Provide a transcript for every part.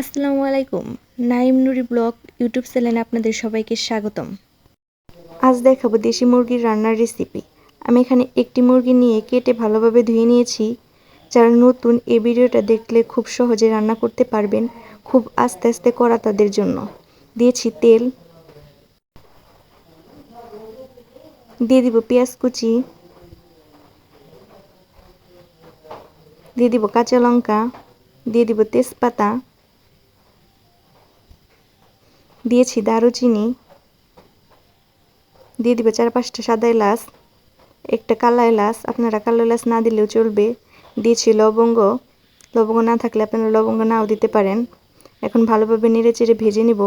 আসসালামু আলাইকুম। নাইম নুরি blog YouTube চ্যানেলে আপনাদের সবাইকে স্বাগতম। আজ দেখাবো দেশি মুরগির রান্নার রেসিপি আমি এখানে একটি মুরগি নিয়ে কেটে ভালোভাবে ধুয়ে নিয়েছি। যারা নতুন এই ভিডিওটা দেখলে খুব সহজে রান্না করতে পারবেন, খুব আস্তে আস্তে করা তাদের জন্য। দিয়েছি তেল। দিয়ে দিব পেঁয়াজ কুচি। দিয়ে দিব কাঁচা লঙ্কা। দিয়ে দিব তেজপাতা। দিয়েছি দারুচিনি। দিয়ে দিব চার পাঁচটা সাদা এলাচ, একটা কালো এলাচ, আপনারা কালো এলাচ না দিলেও চলবে। দিয়েছি লবঙ্গ। লবঙ্গ না থাকলে আপনারা লবঙ্গ নাও দিতে পারেন। এখন ভালোভাবে নেড়ে চেড়ে ভেজে নিব।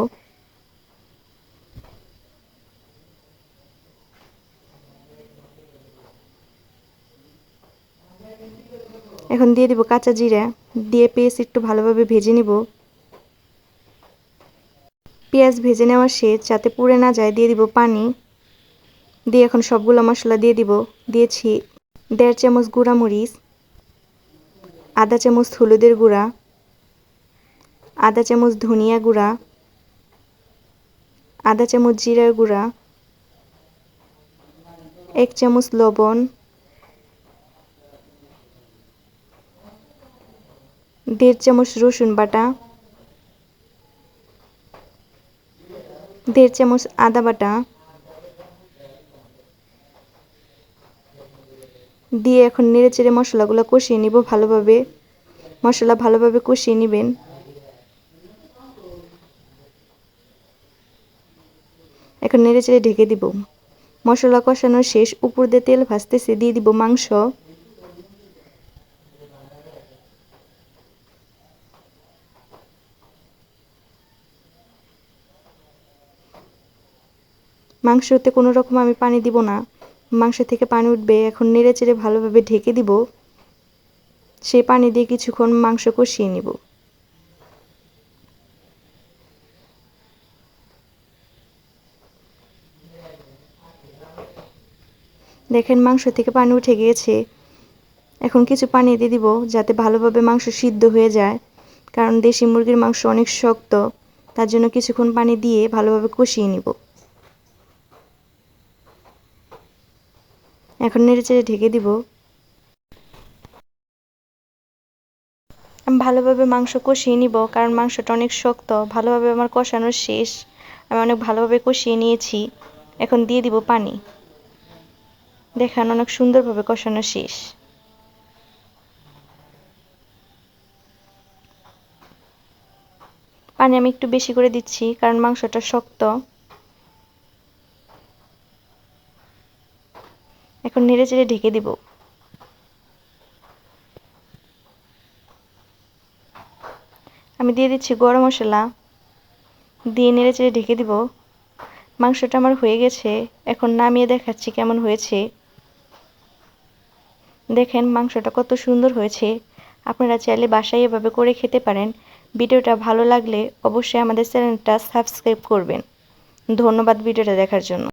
এখন দিয়ে দিব কাঁচা জিরা। দিয়ে পেঁয়াজ একটু ভালোভাবে ভেজে নিব। পেঁয়াজ ভেজে নেওয়া শেষ, যাতে পুড়ে না যায়, দিয়ে দিব পানি। দিয়ে এখন সবগুলো মশলা দিয়ে দিব। দিয়েছি দেড় চামচ গুঁড়া মরিচ আধা চামচ হলুদের গুঁড়া, আধা চামচ ধনিয়া গুঁড়া, আধা চামচ জিরার গুঁড়া, এক চামচ লবণ, দেড় চামচ রসুন বাটা দেড় চামচ আদা বাটা দিয়ে এখন নেড়ে চেড়ে মশলাগুলো কষিয়ে নিব ভালোভাবে। মশলা ভালোভাবে কষিয়ে নেবেন। এখন নেড়ে চেড়ে ঢেকে দিব। মশলা কষানো শেষ, উপর দিয়ে তেল ভাজতেছে, দিয়ে দিব মাংস। মাংসতে কোনো রকম আমি পানি দিব না। মাংস থেকে পানি উঠবে, এখন নেড়ে চেড়ে ভালোভাবে ঢেকে দিব। সেই পানি দিয়ে কিছুক্ষণ মাংস কষিয়ে নিব। দেখেন মাংস থেকে পানি উঠে গিয়েছে। এখন কিছু পানি দিয়ে দিব যাতে ভালোভাবে মাংস সিদ্ধ হয়ে যায়। কারণ দেশি মুরগির মাংস অনেক শক্ত, তার জন্য কিছুক্ষণ পানি দিয়ে ভালোভাবে কষিয়ে নিব। এখন নেড়ে চেড়ে ঢেকে দিব। আমি ভালোভাবে মাংস কষিয়ে নিব, কারণ মাংসটা অনেক শক্ত। ভালোভাবে আমার কষানো শেষ। আমি অনেক ভালোভাবে কষিয়ে নিয়েছি। এখন দিয়ে দিব পানি। দেখান অনেক সুন্দরভাবে কষানো শেষ। পানি আমি একটু বেশি করে দিচ্ছি, কারণ মাংসটা শক্ত। এখন নেড়ে চেড়ে ঢেকে দিব। আমি দিয়ে দিচ্ছি গরম মশলা। দিয়ে নেড়ে চেড়ে ঢেকে দিব। মাংসটা আমার হয়ে গেছে। এখন নামিয়ে দেখাচ্ছি কেমন হয়েছে। দেখেন মাংসটা কত সুন্দর হয়েছে। আপনারা চাইলে বাসায় এভাবে করে খেতে পারেন। ভিডিওটা ভালো লাগলে অবশ্যই আমাদের চ্যানেলটা সাবস্ক্রাইব করবেন। ধন্যবাদ ভিডিওটা দেখার জন্য।